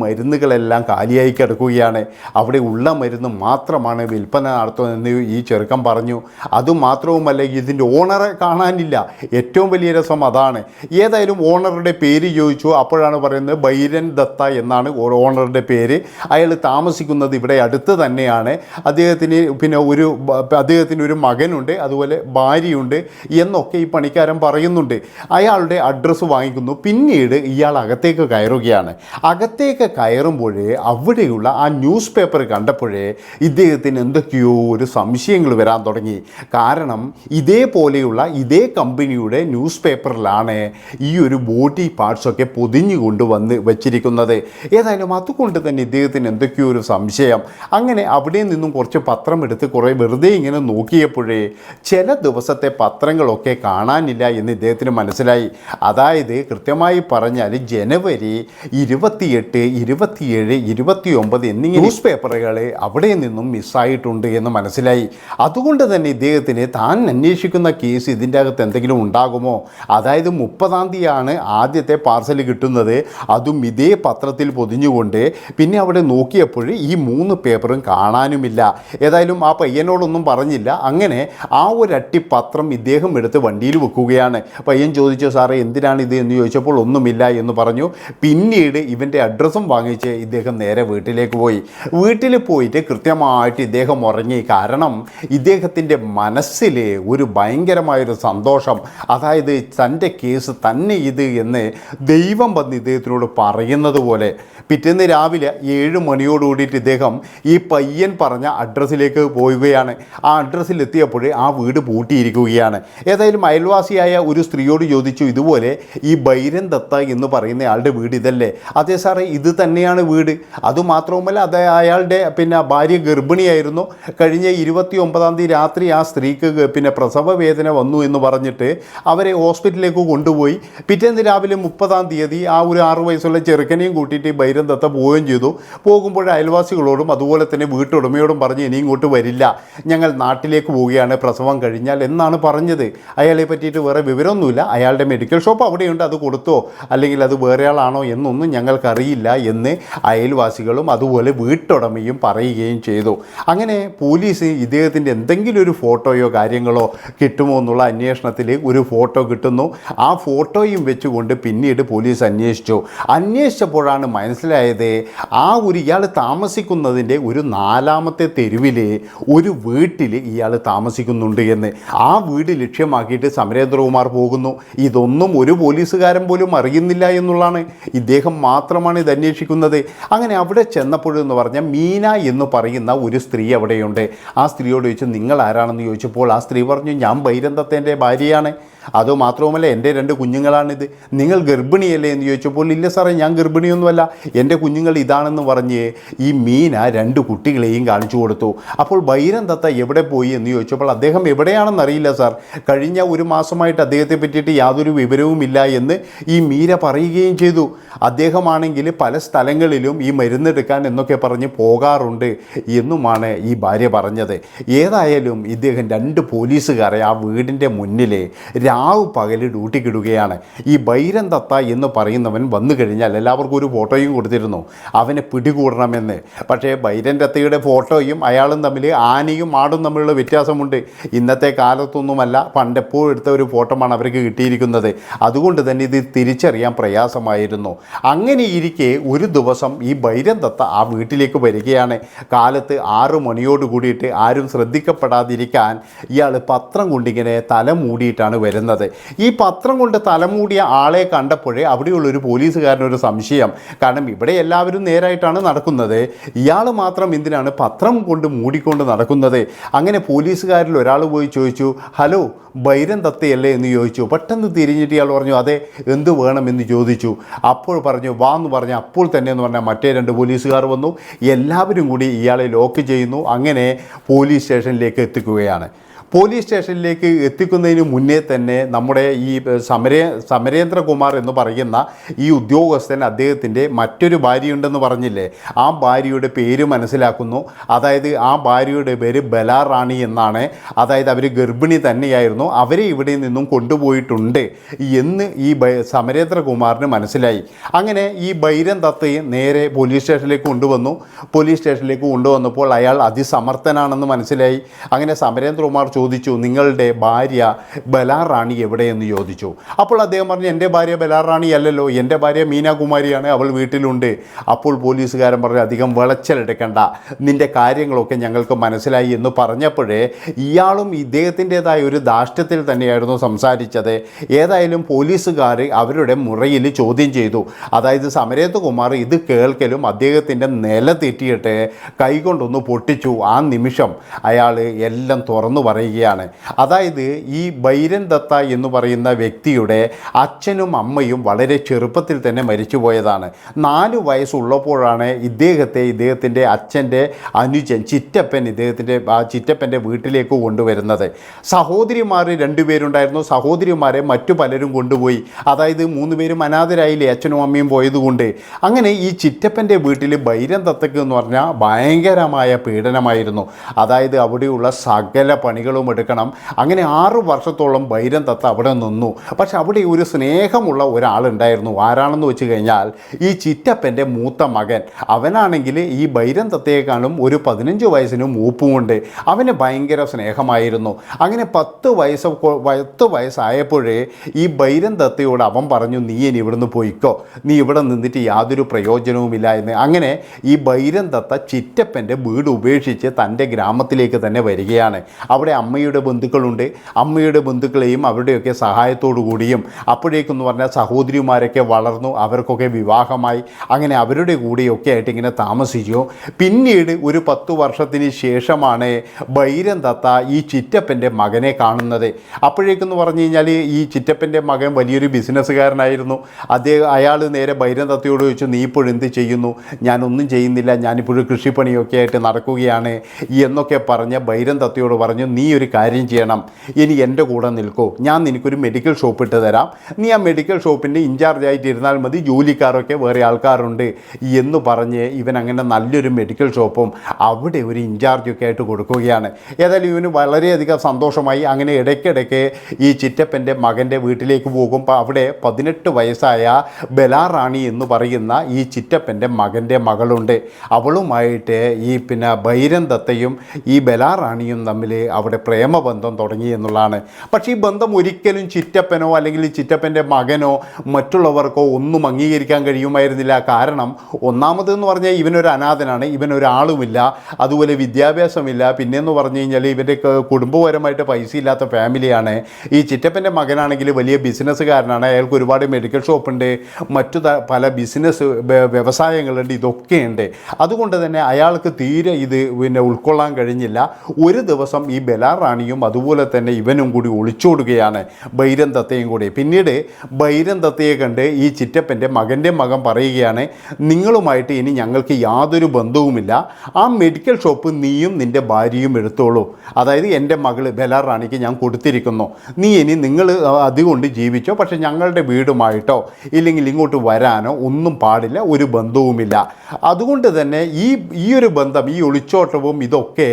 മരുന്നുകളെല്ലാം കാലിയായി കിടക്കുകയാണ്. അവിടെ ഉള്ള മരുന്ന് മാത്രമാണ് വിൽപ്പന നടത്തുന്നതെന്ന് ഈ ചെറുക്കം പറഞ്ഞു. അതുമാത്രവുമല്ല ഇതിന്റെ ഓണറെ കാണാനില്ല. ഏറ്റവും വലിയ രസം അതാണ്. ഏതായാലും ഓണറുടെ പേര് ചോദിച്ചു. അപ്പോഴാണ് പറയുന്നത് ബൈരൻ ദത്ത എന്നാണ് ഓണറുടെ പേര്. അയാൾ താമസിക്കുന്നത് ഇവിടെ അടുത്ത് തന്നെയാണ്. അദ്ദേഹത്തിന് പിന്നെ ഒരു അദ്ദേഹത്തിന് ഒരു മകനുണ്ട് അതുപോലെ ഭാര്യയുണ്ട് എന്നൊക്കെ ഈ പണിക്കാരൻ പറയുന്നുണ്ട്. അയാളുടെ അഡ്രസ്സ് വാങ്ങിക്കുന്നു. പിന്നീട് ഇയാൾ അകത്തേക്ക് കയറുകയാണ്. അകത്തേക്ക് കയറുമ്പോഴേ അവിടെയുള്ള ആ ന്യൂസ് പേപ്പർ കണ്ടപ്പോഴേ ഇദ്ദേഹത്തിന് എന്തൊക്കെയോ ഒരു സംശയങ്ങൾ വരാൻ തുടങ്ങി. കാരണം ഇതേപോലെയുള്ള ഇതേ കമ്പനിയുടെ ന്യൂസ് പേപ്പറിലാണ് ഈ ഒരു ബോഡി പാർട്സൊക്കെ പൊതിഞ്ഞു കൊണ്ടുവന്ന് വച്ചിരിക്കുന്നത്. ഏതായാലും അതുകൊണ്ട് തന്നെ ഇദ്ദേഹത്തിന് എന്തൊക്കെയോ ഒരു സംശയം. അങ്ങനെ അവിടെ നിന്നും കുറച്ച് പത്രം എടുത്ത് കുറേ വെറുതെ ഇങ്ങനെ നോക്കിയപ്പോഴേ ചില ദിവസത്തെ പത്രങ്ങളൊക്കെ കാണാനില്ല എന്ന് ഇദ്ദേഹത്തിന് മനസ്സിലായി. അതായത് കൃത്യമായി പറഞ്ഞാൽ ജനുവരി ഇരുപത്തിയെട്ട് ഇരുപത്തിയേഴ് ഇരുപത്തി ഒമ്പത് എന്നിങ്ങനെ ന്യൂസ് പേപ്പറുകൾ അവിടെ നിന്നും മിസ്സായിട്ടുണ്ട് എന്ന് മനസ്സിലായി. അതുകൊണ്ട് തന്നെ ഇദ്ദേഹത്തിന് താൻ അന്വേഷിക്കുന്ന കേസ് ഇതിന്റെ അകത്ത് എന്തെങ്കിലും ഉണ്ടാകുമോ? അതായത് മുപ്പതാം തീയതിയാണ് ആദ്യത്തെ പാർസൽ കിട്ടുന്നത്. അതും ഇതേ പത്രത്തിൽ പൊതിഞ്ഞുകൊണ്ട് പിന്നെ അവിടെ നോക്കിയപ്പോൾ ഈ മൂന്ന് പേപ്പറും കാണാനുമില്ല. ഏതായാലും ആ പയ്യനോടൊന്നും പറഞ്ഞില്ല. അങ്ങനെ ആ ഒരട്ടി പത്രം ഇദ്ദേഹം എടുത്ത് വണ്ടിയിൽ വെക്കുകയാണ്. പയ്യൻ ചോദിച്ചു സാറേ എന്തിനാണ് ഇത് എന്ന് ചോദിച്ചപ്പോൾ ഒന്നുമില്ല എന്ന് പറഞ്ഞു. പിന്നീട് ഇവന്റെ അഡ്രസ്സും വാങ്ങിച്ച് ഇദ്ദേഹം നേരെ വീട്ടിലേക്ക് പോയി. വീട്ടിൽ പോയിട്ട് കൃത്യമായിട്ട് ഇദ്ദേഹം ഉറങ്ങി. കാരണം ഇദ്ദേഹത്തിന്റെ മനസ്സിൽ ഒരു ഭയങ്കരമായൊരു സന്തോഷം. അതായത് തന്റെ കേസ് തന്നെ ഇത് എന്ന് ദൈവം വന്ന് ഇദ്ദേഹത്തിനോട് പറയുന്നത് പോലെ. പിറ്റേന്ന് രാവിലെ ഏഴ് മണിയോട് കൂടിയിട്ട് ഇദ്ദേഹം ഈ പയ്യൻ പറഞ്ഞ അഡ്രസ്സിലേക്ക് പോവുകയാണ്. ആ അഡ്രസ്സിൽ എത്തിയപ്പോൾ ആ വീട് പൂട്ടിയിരിക്കുകയാണ്. ഏതായാലും അയൽവാസിയായ ഒരു സ്ത്രീയോട് ചോദിച്ചു ഇതുപോലെ ഈ ബൈരൻ ദത്ത എന്ന് പറയുന്ന ആളുടെ വീട് ഇതല്ലേ? അതെ സാറേ ഇത് തന്നെയാണ് വീട്? അതുമാത്രവുമല്ല അത് അയാളുടെ പിന്നെ ഭാര്യ ഗർഭിണിയായിരുന്നു. കഴിഞ്ഞ ഇരുപത്തി ഒമ്പതാം തീയതി രാത്രി ആ സ്ത്രീക്ക് പിന്നെ പ്രസവ വേദന വന്നു എന്ന് പറഞ്ഞിട്ട് അവരെ ഹോസ്പിറ്റലിലേക്ക് കൊണ്ടുപോയി. പിറ്റേന്ന് രാവിലെ മുപ്പതാം തീയതി ആ ഒരു ആറു വയസ്സുള്ള ചെറുക്കനെയും കൂട്ടിയിട്ട് ബൈരന്തത്തെ പോവുകയും ചെയ്തു. പോകുമ്പോൾ അയൽവാസികളോടും അതുപോലെ തന്നെ വീട്ടുടമയോടും പറഞ്ഞ് ഇനി ഇങ്ങോട്ട് വരില്ല. ഞങ്ങൾ നാട്ടിലേക്ക് പോവുകയാണ്. പ്രസവം കഴിഞ്ഞാൽ എന്നാണ് പറഞ്ഞത്. അയാളെ പറ്റിയിട്ട് വേറെ വിവരമൊന്നുമില്ല. അയാളുടെ മെഡിക്കൽ ഷോപ്പ് അവിടെയുണ്ട്. അത് കൊടുത്തോ? അല്ലെങ്കിൽ അത് വേറെ ആളാണോ എന്നൊന്നും ഞങ്ങൾക്കറിയില്ല എന്ന് അയൽവാസികളും അതുപോലെ വീട്ടുടമയും പറയുകയും ചെയ്തു. അങ്ങനെ പോലീസ് ഇദ്ദേഹത്തിന്റെ എന്തെങ്കിലും ഒരു ഫോട്ടോയോ കാര്യങ്ങളോ കിട്ടുമോ എന്നുള്ള അന്വേഷണത്തിൽ ഒരു ഫോട്ടോ കിട്ടുന്നു. ആ ഫോട്ടോയും വെച്ചുകൊണ്ട് പിന്നീട് പോലീസ് അന്വേഷിച്ചു. അന്വേഷിച്ചപ്പോഴാണ് മനസ്സിലായത് ആ ഒരു ഇയാൾ താമസിക്കുന്നതിന്റെ ഒരു നാലാമത്തെ തെരുവിൽ ഒരു വീട്ടിൽ ഇയാൾ താമസിക്കുന്നുണ്ട് എന്ന്. ആ വീട് ലക്ഷ്യമാക്കിയിട്ട് സമരേന്ദ്രകുമാർ പോകുന്നു. ഇതൊന്നും ഒരു പോലീസുകാരൻ പോലും അറിയുന്നില്ല എന്നുള്ളതാണ്. ഇദ്ദേഹം മാത്രമാണ് ഇത് അന്വേഷിക്കുന്നത്. അങ്ങനെ അവിടെ ചെന്നപ്പോഴെന്ന് പറഞ്ഞാൽ മീന എന്ന് പറയുന്ന ഒരു സ്ത്രീ അവിടെയുണ്ട്. ആ സ്ത്രീയോട് ചോദിച്ചു നിങ്ങൾ ആരാണെന്ന് ചോദിച്ചപ്പോൾ ആ സ്ത്രീ പറഞ്ഞു ഞാൻ ബൈരന്തത്തേന്റെ ഭാര്യയാണ്. അതുമാത്രവുമല്ല എന്റെ രണ്ട് കുഞ്ഞുങ്ങളാണിത്. നിങ്ങൾ ഗർഭിണിയല്ലേ എന്ന് ചോദിച്ചപ്പോൾ ഇല്ല സാറേ ഞാൻ ഗർഭിണിയൊന്നുമല്ല. എന്റെ കുഞ്ഞുങ്ങൾ ഇതാണെന്ന് പറഞ്ഞ് ഈ മീന രണ്ട് കുട്ടികളെയും കാണിച്ചു കൊടുത്തു. അപ്പോൾ ബൈരം ദത്ത എവിടെ പോയി എന്ന് ചോദിച്ചപ്പോൾ അദ്ദേഹം എവിടെയാണെന്ന് അറിയില്ല സാർ. കഴിഞ്ഞ ഒരു മാസമായിട്ട് അദ്ദേഹത്തെ പറ്റിയിട്ട് യാതൊരു വിവരവുമില്ല എന്ന് ഈ മീര പറയുകയും ചെയ്തു. അദ്ദേഹമാണെങ്കിൽ പല സ്ഥലങ്ങളിലും ഈ മരുന്നെടുക്കാൻ എന്നൊക്കെ പറഞ്ഞ് പോകാറുണ്ട് എന്നുമാണ് ഈ ഭാര്യ പറഞ്ഞത്. ഏതായാലും ഇദ്ദേഹം രണ്ട് പോലീസുകാരെ ആ വീടിന്റെ മുന്നിൽ രാവ് പകൽ ഡ്യൂട്ടിക്കിടുകയാണ്. ഈ ബൈരം ദത്ത എന്ന് പറയുന്നവൻ വന്നു കഴിഞ്ഞാൽ എല്ലാവർക്കും ഒരു ഫോട്ടോയും കൊടുത്തിരുന്നു. അവനെ പിടികൂടണമെന്ന്. പക്ഷേ ബൈരൻ ദത്തയുടെ ഫോട്ടോയും അയാളും തമ്മിൽ ആനയും ആടും തമ്മിലുള്ള വ്യത്യാസമുണ്ട്. ഇന്നത്തെ കാലത്തൊന്നുമല്ല പണ്ടെപ്പോഴും എടുത്ത ഒരു ഫോട്ടോമാണ് അവർക്ക് കിട്ടിയിരിക്കുന്നത്. അതുകൊണ്ട് തന്നെ ഇത് തിരിച്ചറിയാൻ പ്രയാസമായിരുന്നു. അങ്ങനെ ഇരിക്കെ ഒരു ദിവസം ഈ ബൈരം ദത്ത ആ വീട്ടിലേക്ക് വരികയാണ്. കാലത്ത് ആറ് മണിയോട് കൂടിയിട്ട് ആരും ശ്രദ്ധിക്കപ്പെടാതിരിക്കാൻ ഇയാൾ പത്രം കൊണ്ടിങ്ങനെ തല മൂടിയിട്ടാണ് വരുന്നത്. ഈ പത്രം കൊണ്ട് തലമൂടിയ ആളെ കണ്ടപ്പോഴേ അവിടെയുള്ള അവിടെയുള്ളൊരു പോലീസുകാരനൊരു സംശയം. കാരണം ഇവിടെ എല്ലാവരും നേരായിട്ടാണ് നടക്കുന്നത്. ഇയാൾ മാത്രം എന്തിനാണ് പത്രം കൊണ്ട് മൂടിക്കൊണ്ട് നടക്കുന്നത്? അങ്ങനെ പോലീസുകാരിൽ ഒരാൾ പോയി ചോദിച്ചു ഹലോ ബൈരൻ തത്തയല്ലേ? എന്ന് ചോദിച്ചു. പെട്ടെന്ന് തിരിഞ്ഞിട്ട് ഇയാൾ പറഞ്ഞു അതെ എന്ത് വേണമെന്ന് ചോദിച്ചു. അപ്പോൾ പറഞ്ഞു വാ എന്ന് പറഞ്ഞു അപ്പോൾ തന്നെ എന്ന് പറഞ്ഞാൽ മറ്റേ രണ്ട് പോലീസുകാർ വന്നു. എല്ലാവരും കൂടി ഇയാളെ ലോക്ക് ചെയ്യുന്നു. അങ്ങനെ പോലീസ് സ്റ്റേഷനിലേക്ക് എത്തിക്കുകയാണ്. പോലീസ് സ്റ്റേഷനിലേക്ക് എത്തിക്കുന്നതിന് മുന്നേ തന്നെ നമ്മുടെ ഈ സമരേ സമരേന്ദ്രകുമാർ എന്ന് പറയുന്ന ഈ ഉദ്യോഗസ്ഥൻ അദ്ദേഹത്തിന്റെ മറ്റൊരു ഭാര്യയുണ്ടെന്ന് പറഞ്ഞില്ലേ? ആ ഭാര്യയുടെ പേര് മനസ്സിലാക്കുന്നു. അതായത് ആ ഭാര്യയുടെ പേര് ബലാറാണി എന്നാണ്. അതായത് അവർ ഗർഭിണി തന്നെയായിരുന്നു. അവരെ ഇവിടെ നിന്നും കൊണ്ടുപോയിട്ടുണ്ട് എന്ന് ഈ സമരേന്ദ്രകുമാറിന് മനസ്സിലായി. അങ്ങനെ ഈ ബൈരൻ തത്തയെ നേരെ പോലീസ് സ്റ്റേഷനിലേക്ക് കൊണ്ടുവന്നു. പോലീസ് സ്റ്റേഷനിലേക്ക് കൊണ്ടുവന്നപ്പോൾ അയാൾ അതിസമർത്ഥനാണെന്ന് മനസ്സിലായി. അങ്ങനെ സമരേന്ദ്രകുമാർ ചോദിച്ചു നിങ്ങളുടെ ഭാര്യ ബലാറാണി എവിടെയെന്ന് ചോദിച്ചു. അപ്പോൾ അദ്ദേഹം പറഞ്ഞു എന്റെ ഭാര്യ ബലാറാണി അല്ലല്ലോ എന്റെ ഭാര്യ മീനാകുമാരിയാണ് അവൾ വീട്ടിലുണ്ട്. അപ്പോൾ പോലീസുകാരൻ പറഞ്ഞു അധികം വിളച്ചലെടുക്കണ്ട നിന്റെ കാര്യങ്ങളൊക്കെ ഞങ്ങൾക്ക് മനസ്സിലായി എന്ന് പറഞ്ഞപ്പോഴേ ഇയാളും ഇദ്ദേഹത്തിന്റെതായ ഒരു ധാഷ്ട്യത്തിൽ തന്നെയായിരുന്നു സംസാരിച്ചത്. ഏതായാലും പോലീസുകാർ അവരുടെ മുറിയിൽ ചോദ്യം ചെയ്തു. അതായത് സമരത്ത് കുമാർ ഇത് കേൾക്കലും അദ്ദേഹത്തിന്റെ നില തെറ്റിയിട്ട് കൈകൊണ്ടൊന്ന് പൊട്ടിച്ചു. ആ നിമിഷം അയാൾ എല്ലാം തുറന്നു പറയുകയാണ്. അതായത് ഈ ബൈരൻ ദത്ത എന്ന് പറയുന്ന വ്യക്തിയുടെ അച്ഛനും അമ്മയും വളരെ ചെറുപ്പത്തിൽ തന്നെ മരിച്ചുപോയതാണ്. നാല് വയസ്സുള്ളപ്പോഴാണ് ഇദ്ദേഹത്തെ ഇദ്ദേഹത്തിന്റെ അച്ഛന്റെ അനുജൻ ചിറ്റപ്പൻ ഇദ്ദേഹത്തിന്റെ ആ ചിറ്റപ്പന്റെ വീട്ടിലേക്ക് കൊണ്ടുവരുന്നത്. സഹോദരിമാർ രണ്ടുപേരുണ്ടായിരുന്നു. സഹോദരിമാരെ മറ്റു പലരും കൊണ്ടുപോയി. അതായത് മൂന്ന് പേരും അനാഥരായില്ലേ അച്ഛനും അമ്മയും പോയതുകൊണ്ട്. അങ്ങനെ ഈ ചിറ്റപ്പന്റെ വീട്ടിൽ ബൈരൻ ദത്തക്ക് എന്ന് പറഞ്ഞാൽ ഭയങ്കരമായ പീഡനമായിരുന്നു. അതായത് അവിടെയുള്ള സകല പണികൾ കാര്യങ്ങളും എടുക്കണം. അങ്ങനെ ആറു വർഷത്തോളം ബൈരം തത്ത അവിടെ നിന്നു. പക്ഷെ അവിടെ ഒരു സ്നേഹമുള്ള ഒരാളുണ്ടായിരുന്നു. ആരാണെന്ന് വെച്ച് കഴിഞ്ഞാൽ ഈ ചിറ്റപ്പന്റെ മൂത്ത മകൻ. അവനാണെങ്കിൽ ഈ ബൈരം തത്തയെക്കാളും ഒരു പതിനഞ്ച് വയസ്സിന് മൂപ്പുമുണ്ട്. അവന് ഭയങ്കര സ്നേഹമായിരുന്നു. അങ്ങനെ പത്ത് വയസ്സ് പത്ത് വയസ്സായപ്പോഴേ ഈ ബൈരം തത്തയോട് അവൻ പറഞ്ഞു നീ ഇനി ഇവിടുന്ന് പോയിക്കോ. നീ ഇവിടെ നിന്നിട്ട് യാതൊരു പ്രയോജനവുമില്ല എന്ന്. അങ്ങനെ ഈ ബൈരം തത്ത ചിറ്റപ്പന്റെ വീട് ഉപേക്ഷിച്ച് തന്റെ ഗ്രാമത്തിലേക്ക് തന്നെ വരികയാണ്. അവിടെ അമ്മയുടെ ബന്ധുക്കളുണ്ട്. അമ്മയുടെ ബന്ധുക്കളെയും അവരുടെയൊക്കെ സഹായത്തോടു കൂടിയും അപ്പോഴേക്കെന്ന് പറഞ്ഞാൽ സഹോദരിമാരൊക്കെ വളർന്നു അവർക്കൊക്കെ വിവാഹമായി. അങ്ങനെ അവരുടെ കൂടെയൊക്കെ ആയിട്ട് ഇങ്ങനെ താമസിച്ചു. പിന്നീട് ഒരു പത്തു വർഷത്തിന് ശേഷമാണ് ബൈരം തത്ത ഈ ചിറ്റപ്പന്റെ മകനെ കാണുന്നത്. അപ്പോഴേക്കെന്ന് പറഞ്ഞു കഴിഞ്ഞാൽ ഈ ചിറ്റപ്പന്റെ മകൻ വലിയൊരു ബിസിനസ്സുകാരനായിരുന്നു. അദ്ദേഹം അയാൾ നേരെ ബൈരം തത്തയോട് ചോദിച്ചു നീ ഇപ്പോൾ എന്ത് ചെയ്യുന്നു? ഞാനൊന്നും ചെയ്യുന്നില്ല. ഞാനിപ്പോഴും കൃഷിപ്പണിയൊക്കെ ആയിട്ട് നടക്കുകയാണ്. എന്നൊക്കെ പറഞ്ഞ് ബൈരം തത്തയോട് പറഞ്ഞു നീ ഒരു കാര്യം ചെയ്യണം. ഇനി എന്റെ കൂടെ നിൽക്കൂ. ഞാൻ നിനക്കൊരു മെഡിക്കൽ ഷോപ്പ് ഇട്ട് തരാം. നീ ആ മെഡിക്കൽ ഷോപ്പിന്റെ ഇൻചാർജായിട്ട് ഇരുന്നാൽ മതി. ജോലിക്കാരൊക്കെ വേറെ ആൾക്കാരുണ്ട്. എന്ന് പറഞ്ഞ് ഇവൻ അങ്ങനെ നല്ലൊരു മെഡിക്കൽ ഷോപ്പും അവിടെ ഒരു ഇൻചാർജൊക്കെ ആയിട്ട് കൊടുക്കുകയാണ്. ഏതായാലും ഇവന് വളരെയധികം സന്തോഷമായി. അങ്ങനെ ഇടയ്ക്കിടയ്ക്ക് ഈ ചിറ്റപ്പന്റെ മകന്റെ വീട്ടിലേക്ക് പോകും. അവിടെ പതിനെട്ട് വയസ്സായ ബലാറാണി എന്ന് പറയുന്ന ഈ ചിറ്റപ്പന്റെ മകന്റെ മകളുണ്ട്. അവളുമായിട്ട് ഈ പിന്നെ ബൈരം ദത്തയും ഈ ബലാറാണിയും തമ്മിൽ അവിടെ പ്രേമബന്ധം തുടങ്ങി എന്നുള്ളതാണ്. പക്ഷേ ഈ ബന്ധം ഒരിക്കലും ചിറ്റപ്പനോ അല്ലെങ്കിൽ ചിറ്റപ്പന്റെ മകനോ മറ്റുള്ളവർക്കോ ഒന്നും അംഗീകരിക്കാൻ കഴിയുമായിരുന്നില്ല. കാരണം ഒന്നാമതെന്ന് പറഞ്ഞാൽ ഇവനൊരു അനാഥനാണ് ഇവനൊരാളുമില്ല അതുപോലെ വിദ്യാഭ്യാസമില്ല. പിന്നെയെന്ന് പറഞ്ഞു കഴിഞ്ഞാൽ ഇവന്റെ കുടുംബപരമായിട്ട് പൈസ ഇല്ലാത്ത ഫാമിലിയാണ്. ഈ ചിറ്റപ്പന്റെ മകനാണെങ്കിൽ വലിയ ബിസിനസ്സുകാരനാണ്. അയാൾക്ക് ഒരുപാട് മെഡിക്കൽ ഷോപ്പുണ്ട് മറ്റു പല ബിസിനസ് വ്യ- വ്യവസായങ്ങളുണ്ട് ഇതൊക്കെയുണ്ട്. അതുകൊണ്ട് തന്നെ അയാൾക്ക് തീരെ ഇത് പിന്നെ ഉൾക്കൊള്ളാൻ കഴിഞ്ഞില്ല. ഒരു ദിവസം ഈ ബലാറാണിയും അതുപോലെ തന്നെ ഇവനും കൂടി ഒളിച്ചോടുകയാണ് ബൈരം ദത്തയും കൂടി. പിന്നീട് ബൈരം ദത്തയെ കണ്ട് ഈ ചിറ്റപ്പന്റെ മകന്റെ മകൻ പറയുകയാണ് നിങ്ങളുമായിട്ട് ഇനി ഞങ്ങൾക്ക് യാതൊരു ബന്ധവുമില്ല. ആ മെഡിക്കൽ ഷോപ്പ് നീയും നിന്റെ ഭാര്യയും എടുത്തോളൂ. അതായത് എന്റെ മകൾ ബലാർ റാണിക്ക് ഞാൻ കൊടുത്തിരിക്കുന്നു. നീ ഇനി നിങ്ങൾ അതുകൊണ്ട് ജീവിച്ചോ പക്ഷേ ഞങ്ങളുടെ വീടുമായിട്ടോ ഇല്ലെങ്കിൽ ഇങ്ങോട്ട് വരാനോ ഒന്നും പാടില്ല ഒരു ബന്ധവുമില്ല. അതുകൊണ്ട് തന്നെ ഈ ഈ ഒരു ബന്ധം ഈ ഒളിച്ചോട്ടവും ഇതൊക്കെ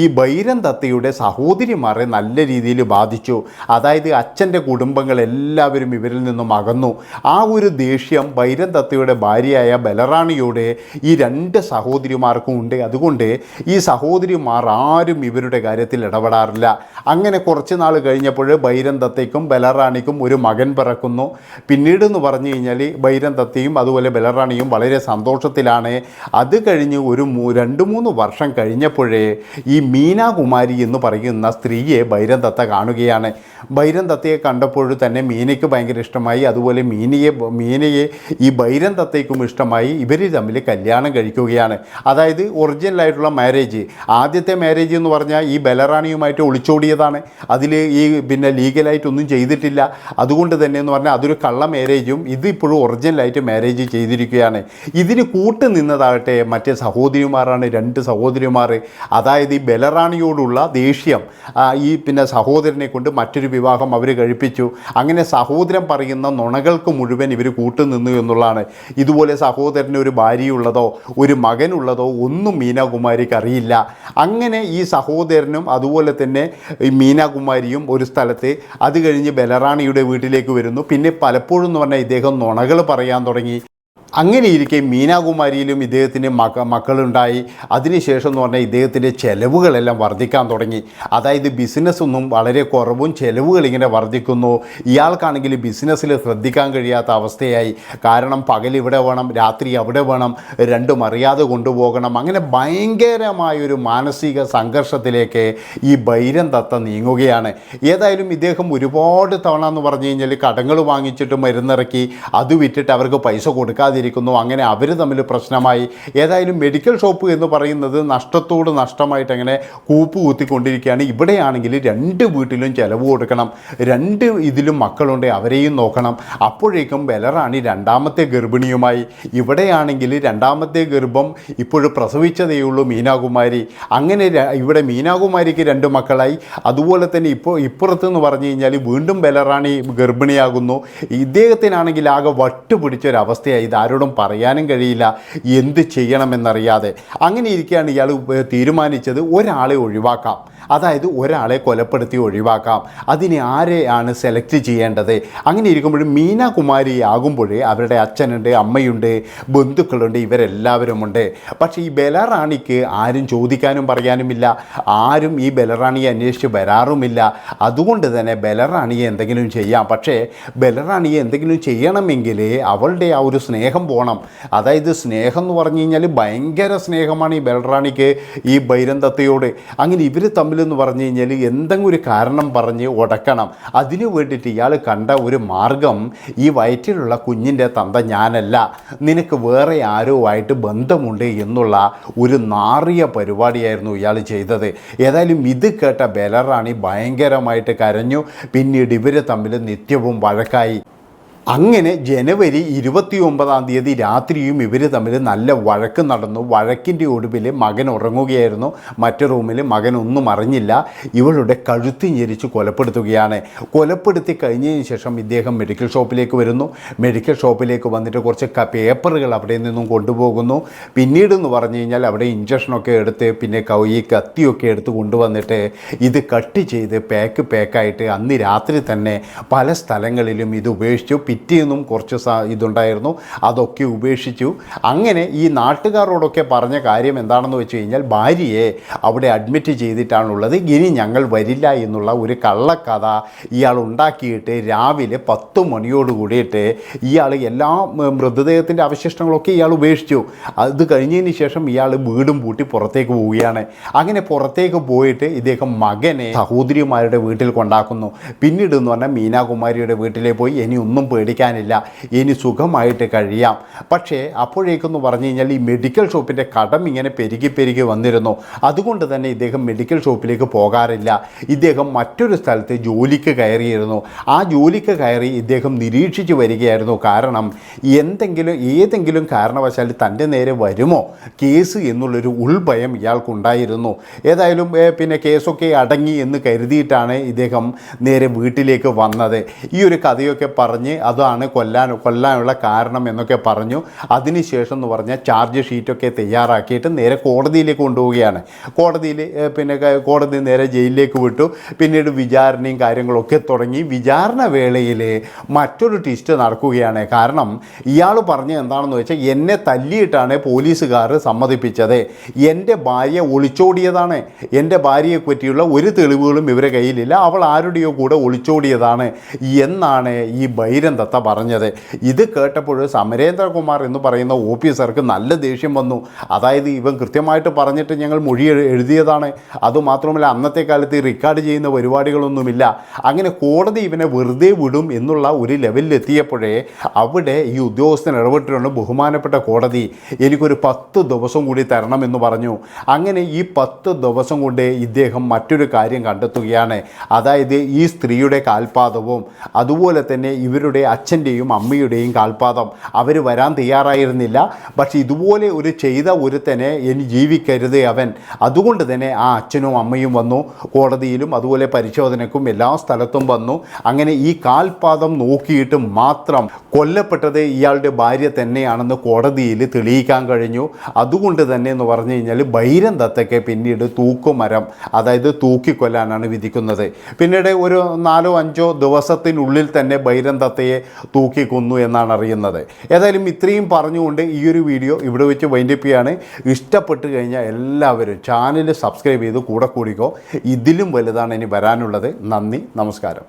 ഈ ബൈരം ദത്തയുടെ സഹോദരിമാരെ നല്ല രീതിയിൽ ബാധിച്ചു. അതായത് അച്ഛന്റെ കുടുംബങ്ങൾ എല്ലാവരും ഇവരിൽ നിന്നും അകന്നു. ആ ഒരു ദേഷ്യം ബൈരം ദത്തയുടെ ഭാര്യയായ ബലറാണിയോട് ഈ രണ്ട് സഹോദരിമാർക്കും ഉണ്ട്. അതുകൊണ്ട് ഈ സഹോദരിമാർ ആരും ഇവരുടെ കാര്യത്തിൽ ഇടപെടാറില്ല. അങ്ങനെ കുറച്ച് നാൾ കഴിഞ്ഞപ്പോൾ ബൈരം ദത്തയ്ക്കും ബലറാണിക്കും ഒരു മകൻ പിറക്കുന്നു. പിന്നീട് എന്ന് പറഞ്ഞു കഴിഞ്ഞാൽ ബൈരം ദത്തയും അതുപോലെ ബലറാണിയും വളരെ സന്തോഷത്തിലാണ്. അത് കഴിഞ്ഞ് ഒരു രണ്ട് മൂന്ന് വർഷം കഴിഞ്ഞപ്പോഴേ ഈ മീനാകുമാരി എന്ന് പറയുന്ന സ്ത്രീയെ ഭൈരന്തത്ത കാണുകയാണ്. ഭൈരന്തത്തയെ കണ്ടപ്പോൾ തന്നെ മീനയ്ക്ക് ഭയങ്കര ഇഷ്ടമായി. അതുപോലെ മീനയെ മീനയെ ഈ ഭൈരന്തത്തയ്ക്കും ഇഷ്ടമായി. ഇവർ തമ്മിൽ കല്യാണം കഴിക്കുകയാണ്. അതായത് ഒറിജിനലായിട്ടുള്ള മാരേജ് ആദ്യത്തെ മാരേജ് എന്ന് പറഞ്ഞാൽ ഈ ബലറാണിയുമായിട്ട് ഒളിച്ചോടിയതാണ്. അതിൽ ഈ പിന്നെ ലീഗലായിട്ടൊന്നും ചെയ്തിട്ടില്ല. അതുകൊണ്ട് തന്നെ എന്ന് പറഞ്ഞാൽ അതൊരു കള്ള മാരേജും ഇത് ഒറിജിനലായിട്ട് മാരേജ് ചെയ്തിരിക്കുകയാണ്. ഇതിന് കൂട്ട് നിന്നതാകട്ടെ മറ്റേ സഹോദരിമാരാണ് രണ്ട് സഹോദരിമാർ അതായത് ഈ ബലറാണിയോടുള്ള ദേഷ്യം ആ, ഈ പിന്നെ സഹോദരനെ കൊണ്ട് മറ്റൊരു വിവാഹം അവർ കഴിപ്പിച്ചു. അങ്ങനെ സഹോദരൻ പറയുന്ന നുണകൾക്ക് മുഴുവൻ ഇവർ കൂട്ടുനിന്നു എന്നുള്ളതാണ്. ഇതുപോലെ സഹോദരന് ഒരു ഭാര്യയുള്ളതോ ഒരു മകനുള്ളതോ ഒന്നും മീനാകുമാരിക്ക് അറിയില്ല. അങ്ങനെ ഈ സഹോദരനും അതുപോലെ തന്നെ ഈ മീനാകുമാരിയും ഒരു സ്ഥലത്ത് അത് കഴിഞ്ഞ് ബലറാണിയുടെ വീട്ടിലേക്ക് വരുന്നു. പിന്നെ പലപ്പോഴും എന്ന് പറഞ്ഞാൽ ഇദ്ദേഹം നുണകൾ പറയാൻ തുടങ്ങി. അങ്ങനെ ഇരിക്കെ മീനാകുമാരിയിലും ഇദ്ദേഹത്തിന് മക മക്കളുണ്ടായി. അതിനുശേഷം എന്ന് പറഞ്ഞാൽ ഇദ്ദേഹത്തിന്റെ ചെലവുകളെല്ലാം വർദ്ധിക്കാൻ തുടങ്ങി. അതായത് ബിസിനസ്സൊന്നും വളരെ കുറവും ചെലവുകൾ ഇങ്ങനെ വർദ്ധിക്കുന്നു. ഇയാൾക്കാണെങ്കിൽ ബിസിനസ്സിൽ ശ്രദ്ധിക്കാൻ കഴിയാത്ത അവസ്ഥയായി. കാരണം പകൽ ഇവിടെ വേണം രാത്രി അവിടെ വേണം രണ്ടും അറിയാതെ കൊണ്ടുപോകണം. അങ്ങനെ ഭയങ്കരമായൊരു മാനസിക സംഘർഷത്തിലേക്ക് ഈ ബൈരം തത്ത നീങ്ങുകയാണ്. ഏതായാലും ഇദ്ദേഹം ഒരുപാട് തവണ എന്ന് പറഞ്ഞു കഴിഞ്ഞാൽ കടങ്ങൾ വാങ്ങിച്ചിട്ട് മരുന്നിറക്കി അത് വിറ്റിട്ട് അവർക്ക് പൈസ കൊടുക്കാതിരിക്കുന്നു അങ്ങനെ അവർ തമ്മിൽ പ്രശ്നമായി. ഏതായാലും മെഡിക്കൽ ഷോപ്പ് എന്ന് പറയുന്നത് നഷ്ടത്തോട് നഷ്ടമായിട്ട് അങ്ങനെ കൂപ്പ് കൂത്തിക്കൊണ്ടിരിക്കുകയാണ്. ഇവിടെയാണെങ്കിൽ രണ്ട് വീട്ടിലും ചിലവ് കൊടുക്കണം. രണ്ട് ഇതിലും മക്കളുണ്ട് അവരെയും നോക്കണം. അപ്പോഴേക്കും ബലറാണി രണ്ടാമത്തെ ഗർഭിണിയുമായി. ഇവിടെയാണെങ്കിൽ രണ്ടാമത്തെ ഗർഭം ഇപ്പോഴും പ്രസവിച്ചതേയുള്ളൂ മീനാകുമാരി. അങ്ങനെ ഇവിടെ മീനാകുമാരിക്ക് രണ്ട് മക്കളായി. അതുപോലെ തന്നെ ഇപ്പോൾ ഇപ്പുറത്ത് എന്ന് പറഞ്ഞു കഴിഞ്ഞാൽ വീണ്ടും ബലറാണി ഗർഭിണിയാകുന്നു. ഇദ്ദേഹത്തിനാണെങ്കിൽ ആകെ വട്ടുപിടിച്ചൊരവസ്ഥയായി. ഇത് ആരോ ആരോടും പറയാനും കഴിയില്ല. എന്ത് ചെയ്യണമെന്നറിയാതെ. അങ്ങനെ ഇരിക്കുകയാണ് ഇയാൾ തീരുമാനിച്ചത് ഒരാളെ ഒഴിവാക്കാം. അതായത് ഒരാളെ കൊലപ്പെടുത്തി ഒഴിവാക്കാം. അതിനെ ആരെയാണ് സെലക്ട് ചെയ്യേണ്ടത്? അങ്ങനെ ഇരിക്കുമ്പോഴും മീനാകുമാരി ആകുമ്പോഴേ അവരുടെ അച്ഛനുണ്ട് അമ്മയുണ്ട് ബന്ധുക്കളുണ്ട് ഇവരെല്ലാവരുമുണ്ട്. പക്ഷേ ഈ ബലറാണിക്ക് ആരും ചോദിക്കാനും പറയാനുമില്ല ആരും ഈ ബലറാണിയെ അന്വേഷിച്ച് വരാറുമില്ല. അതുകൊണ്ട് തന്നെ ബലറാണിയെ എന്തെങ്കിലും ചെയ്യാം. പക്ഷേ ബലറാണിയെ എന്തെങ്കിലും ചെയ്യണമെങ്കിൽ അവളുടെ ആ ഒരു സ്നേഹം പോകണം അതായത് സ്നേഹം എന്ന് പറഞ്ഞു കഴിഞ്ഞാൽ ഭയങ്കര സ്നേഹമാണ് ഈ ബൽറാണിക്ക് ഈ ബൈരന്തത്തയോട് അങ്ങനെ ഇവർ തമ്മിലെന്ന് പറഞ്ഞു കഴിഞ്ഞാൽ എന്തെങ്കിലും ഒരു കാരണം പറഞ്ഞ് ഉടക്കണം അതിനു വേണ്ടിയിട്ട് ഇയാൾ കണ്ട ഒരു മാർഗം ഈ വയറ്റിലുള്ള കുഞ്ഞിന്റെ തന്ത ഞാനല്ല. നിനക്ക് വേറെ ആരോ ആയിട്ട് ബന്ധമുണ്ട് എന്നുള്ള ഒരു നാറിയ പരിപാടിയായിരുന്നു ഇയാൾ ചെയ്തത്. ഏതായാലും ഇത് കേട്ട ബലറാണി ഭയങ്കരമായിട്ട് കരഞ്ഞു. പിന്നീട് ഇവർ തമ്മിൽ നിത്യവും വഴക്കായി. അങ്ങനെ ജനുവരി ഇരുപത്തി ഒമ്പതാം തീയതി രാത്രിയും ഇവർ തമ്മിൽ നല്ല വഴക്ക് നടന്നു. വഴക്കിന്റെ ഒടുവിൽ മകൻ ഉറങ്ങുകയായിരുന്നു. മറ്റു റൂമിൽ മകൻ ഒന്നും അറിഞ്ഞില്ല. ഇവളുടെ കഴുത്തി ഞെരിച്ച് കൊലപ്പെടുത്തുകയാണ്. കൊലപ്പെടുത്തി കഴിഞ്ഞതിന് ശേഷം ഇദ്ദേഹം മെഡിക്കൽ ഷോപ്പിലേക്ക് വരുന്നു. മെഡിക്കൽ ഷോപ്പിലേക്ക് വന്നിട്ട് കുറച്ച് പേപ്പറുകൾ അവിടെ നിന്നും കൊണ്ടുപോകുന്നു. പിന്നീട് എന്ന് പറഞ്ഞു കഴിഞ്ഞാൽ അവിടെ ഇഞ്ചക്ഷനൊക്കെ എടുത്ത് പിന്നെ ഈ കത്തിയൊക്കെ എടുത്ത് കൊണ്ടുവന്നിട്ട് ഇത് കട്ട് ചെയ്ത് പാക്ക് പാക്കായിട്ട് അന്ന് രാത്രി തന്നെ പല സ്ഥലങ്ങളിലും ഇത് ഉപേക്ഷിച്ചു. പിറ്റേന്നും കുറച്ച് ഇതുണ്ടായിരുന്നു. അതൊക്കെ ഉപേക്ഷിച്ചു. അങ്ങനെ ഈ നാട്ടുകാരോടൊക്കെ പറഞ്ഞ കാര്യം എന്താണെന്ന് വെച്ച് കഴിഞ്ഞാൽ ഭാര്യയെ അവിടെ അഡ്മിറ്റ് ചെയ്തിട്ടാണുള്ളത്. ഇനി ഞങ്ങൾ വരില്ല എന്നുള്ള ഒരു കള്ളക്കഥ ഇയാൾ ഉണ്ടാക്കിയിട്ട് രാവിലെ പത്ത് മണിയോട് കൂടിയിട്ട് ഇയാൾ എല്ലാ മൃതദേഹത്തിന്റെ അവശിഷ്ടങ്ങളൊക്കെ ഇയാൾ ഉപേക്ഷിച്ചു. അത് കഴിഞ്ഞതിന് ശേഷം ഇയാൾ വീടും പൂട്ടി പുറത്തേക്ക് പോവുകയാണ്. അങ്ങനെ പുറത്തേക്ക് പോയിട്ട് ഇദ്ദേഹം മകനെ സഹോദരിമാരുടെ വീട്ടിൽ കൊണ്ടാക്കുന്നു. പിന്നീട് എന്ന് പറഞ്ഞാൽ മീനാകുമാരിയുടെ വീട്ടിലേ പോയി. ഇനി ഒന്നും പേടിക്കാനില്ല. ഇനി സുഖമായിട്ട് കഴിയാം. പക്ഷേ അപ്പോഴേക്കെന്ന് പറഞ്ഞു കഴിഞ്ഞാൽ ഈ മെഡിക്കൽ ഷോപ്പിന്റെ കടം ഇങ്ങനെ പെരുകി പെരുകി വന്നിരുന്നു. അതുകൊണ്ട് തന്നെ ഇദ്ദേഹം മെഡിക്കൽ ഷോപ്പിലേക്ക് പോകാറില്ല. ഇദ്ദേഹം മറ്റൊരു സ്ഥലത്ത് ജോലിക്ക് കയറിയിരുന്നു. ആ ജോലിക്ക് കയറി ഇദ്ദേഹം നിരീക്ഷിച്ച് വരികയായിരുന്നു. കാരണം എന്തെങ്കിലും ഏതെങ്കിലും കാരണവശാൽ തന്റെ നേരെ വരുമോ? കേസ് എന്നുള്ളൊരു ഉൾഭയം ഇയാൾക്കുണ്ടായിരുന്നു. ഏതായാലും പിന്നെ കേസൊക്കെ അടങ്ങി എന്ന് കരുതിയിട്ടാണ് ഇദ്ദേഹം നേരെ വീട്ടിലേക്ക് വന്നത്. ഈ ഒരു കഥയൊക്കെ പറഞ്ഞ് അതാണ് കൊല്ലാൻ കൊല്ലാനുള്ള കാരണം എന്നൊക്കെ പറഞ്ഞു. അതിനുശേഷം എന്ന് പറഞ്ഞാൽ ചാർജ് ഷീറ്റൊക്കെ തയ്യാറാക്കിയിട്ട് നേരെ കോടതിയിലേക്ക് കൊണ്ടുപോവുകയാണ്. കോടതിയിൽ പിന്നെ കോടതി നേരെ ജയിലിലേക്ക് വിട്ടു. പിന്നീട് വിചാരണയും കാര്യങ്ങളൊക്കെ തുടങ്ങി. വിചാരണ വേളയിൽ മറ്റൊരു ട്വിസ്റ്റ് നടക്കുകയാണ്. കാരണം ഇയാൾ പറഞ്ഞത് എന്താണെന്ന് വെച്ചാൽ എന്നെ തല്ലിയിട്ടാണ് പോലീസുകാർ സമ്മതിപ്പിച്ചത്. എന്റെ ഭാര്യ ഒളിച്ചോടിയതാണ്. എന്റെ ഭാര്യയെ പറ്റിയുള്ള ഒരു തെളിവുകളും ഇവരെ കയ്യിലില്ല. അവൾ ആരുടെയോ കൂടെ ഒളിച്ചോടിയതാണ്. എന്നാണ് ഈ ബൈരൻ ദത്ത പറഞ്ഞത്. ഇത് കേട്ടപ്പോൾ സമരേന്ദ്രകുമാർ എന്ന് പറയുന്ന ഓഫീസർക്ക് നല്ല ദേഷ്യം വന്നു. അതായത് ഇവൻ കൃത്യമായിട്ട് പറഞ്ഞിട്ട് ഞങ്ങൾ മൊഴി എഴു- എഴുതിയതാണ്. അതുമാത്രമല്ല അന്നത്തെ കാലത്ത് റെക്കോർഡ് ചെയ്യുന്ന പരിപാടികളൊന്നുമില്ല. അങ്ങനെ കോടതി ഇവനെ വെറുതെ വിടും എന്നുള്ള ഒരു ലെവലിലെത്തിയപ്പോഴേ അവിടെ ഈ ഉദ്യോഗസ്ഥൻ ഇടപെട്ടിട്ടുണ്ട് ബഹുമാനപ്പെട്ട കോടതി. എനിക്കൊരു പത്ത് ദിവസം കൂടി തരണമെന്ന് പറഞ്ഞു. അങ്ങനെ ഈ പത്ത് ദിവസം കൊണ്ട് ഇദ്ദേഹം മറ്റൊരു കാര്യം കണ്ടെത്തുകയാണ്. അതായത് ഈ സ്ത്രീയുടെ കാൽപാദവും അതുപോലെ തന്നെ ഇവരുടെ അച്ഛന്റെയും അമ്മയുടെയും കാൽപാദം അവർ വരാൻ തയ്യാറായിരുന്നില്ല. പക്ഷെ ഇതുപോലെ ഒരു ചെയ്ത ഒരുത്തനെ ഇനി ജീവിക്കരുത് അവൻ. അതുകൊണ്ട് തന്നെ ആ അച്ഛനും അമ്മയും വന്നു. കോടതിയിലും അതുപോലെ പരിശോധനയ്ക്കും എല്ലാ സ്ഥലത്തും വന്നു. അങ്ങനെ ഈ കാൽപാദം നോക്കിയിട്ട് മാത്രം കൊല്ലപ്പെട്ടത് ഇയാളുടെ ഭാര്യ തന്നെയാണെന്ന് കോടതിയിൽ തെളിയിക്കാൻ കഴിഞ്ഞു. അതുകൊണ്ട് തന്നെ എന്ന് പറഞ്ഞു കഴിഞ്ഞാൽ ബൈരം ദത്തയ്ക്ക് പിന്നീട് തൂക്കുമരം അതായത് തൂക്കിക്കൊല്ലാനാണ് വിധിക്കുന്നത്. പിന്നീട് ഒരു നാലോ അഞ്ചോ ദിവസത്തിനുള്ളിൽ തന്നെ ബൈരം ദത്തയെ തൂക്കിക്കൊന്നു എന്നാണ് അറിയുന്നത്. ഏതായാലും ഇത്രയും പറഞ്ഞുകൊണ്ട് ഈ ഒരു വീഡിയോ ഇവിടെ വെച്ച് വൈൻഡപ്പ് ചെയ്യാണ്. ഇഷ്ടപ്പെട്ട് കഴിഞ്ഞാൽ എല്ലാവരും ചാനൽ സബ്സ്ക്രൈബ് ചെയ്ത് കൂടെ കൂടിക്കോ. ഇതിലും വലുതാണ് ഇനി വരാനുള്ളത്. നന്ദി നമസ്കാരം.